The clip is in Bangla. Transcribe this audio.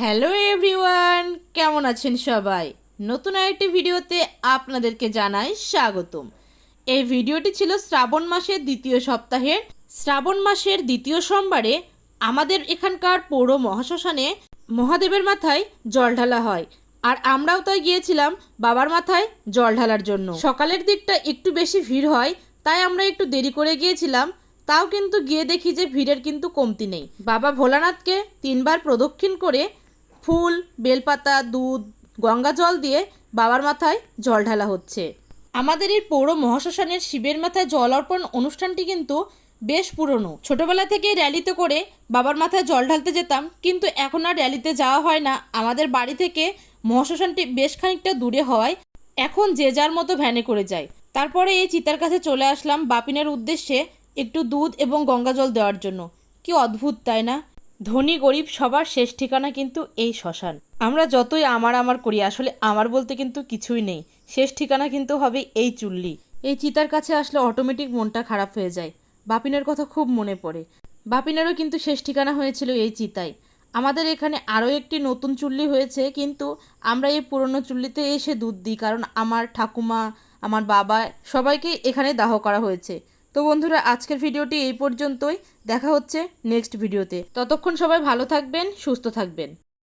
হ্যালো এভরিওয়ান, কেমন আছেন সবাই? নতুন আরেকটি ভিডিওতে আপনাদেরকে জানাই স্বাগতম। এই ভিডিওটি ছিল শ্রাবণ মাসের দ্বিতীয় সপ্তাহের। শ্রাবণ মাসের দ্বিতীয় সোমবারে আমাদের এখানকার পৌর মহাশ্মশানে মহাদেবের মাথায় জল ঢালা হয়। আর আমরাও তাই গিয়েছিলাম বাবার মাথায় জল ঢালার জন্য। সকালের দিকটা একটু বেশি ভিড় হয়, তাই আমরা একটু দেরি করে গিয়েছিলাম। তাও কিন্তু গিয়ে দেখি যে ভিড়ের কিন্তু কমতি নেই। বাবা ভোলানাথকে তিনবার প্রদক্ষিণ করে ফুল, বেলপাতা, দুধ, গঙ্গা জল দিয়ে বাবার মাথায় জল ঢালা হচ্ছে। আমাদের এই পৌর মহাশ্মশানের শিবের মাথায় জল অর্পণ অনুষ্ঠানটি কিন্তু বেশ পুরনো। ছোটবেলা থেকে র্যালিতে করে বাবার মাথায় জল ঢালতে যেতাম, কিন্তু এখন আর র্যালিতে যাওয়া হয় না। আমাদের বাড়ি থেকে মহাশ্মশানটি বেশ খানিকটা দূরে হওয়ায় এখন যে যার মতো ভ্যানে করে যায়। তারপরে এই চিতার কাছে চলে আসলাম বাপিনের উদ্দেশ্যে একটু দুধ এবং গঙ্গা জল দেওয়ার জন্য। কি অদ্ভুত, তাই না? ধনী গরিব সবার শেষ ঠিকানা কিন্তু এই শ্মশান। আমরা যতই আমার আমার করি, আসলে আমার বলতে কিন্তু কিছুই নেই। শেষ ঠিকানা কিন্তু হবে এই চুল্লি। এই চিতার কাছে আসলে অটোমেটিক মনটা খারাপ হয়ে যায়। বাপিনের কথা খুব মনে পড়ে। বাপিনেরও কিন্তু শেষ ঠিকানা হয়েছিল এই চিতায়। আমাদের এখানে আরও একটি নতুন চুল্লি হয়েছে, কিন্তু আমরা এই পুরনো চুল্লিতে এসে দুধ দিই, কারণ আমার ঠাকুমা, আমার বাবা সবাইকে এখানে দাহ করা হয়েছে। তো বন্ধুরা, আজকের ভিডিওটি এই পর্যন্তই। দেখা হচ্ছে নেক্সট ভিডিওতে। ততক্ষণ সবাই ভালো থাকবেন, সুস্থ থাকবেন।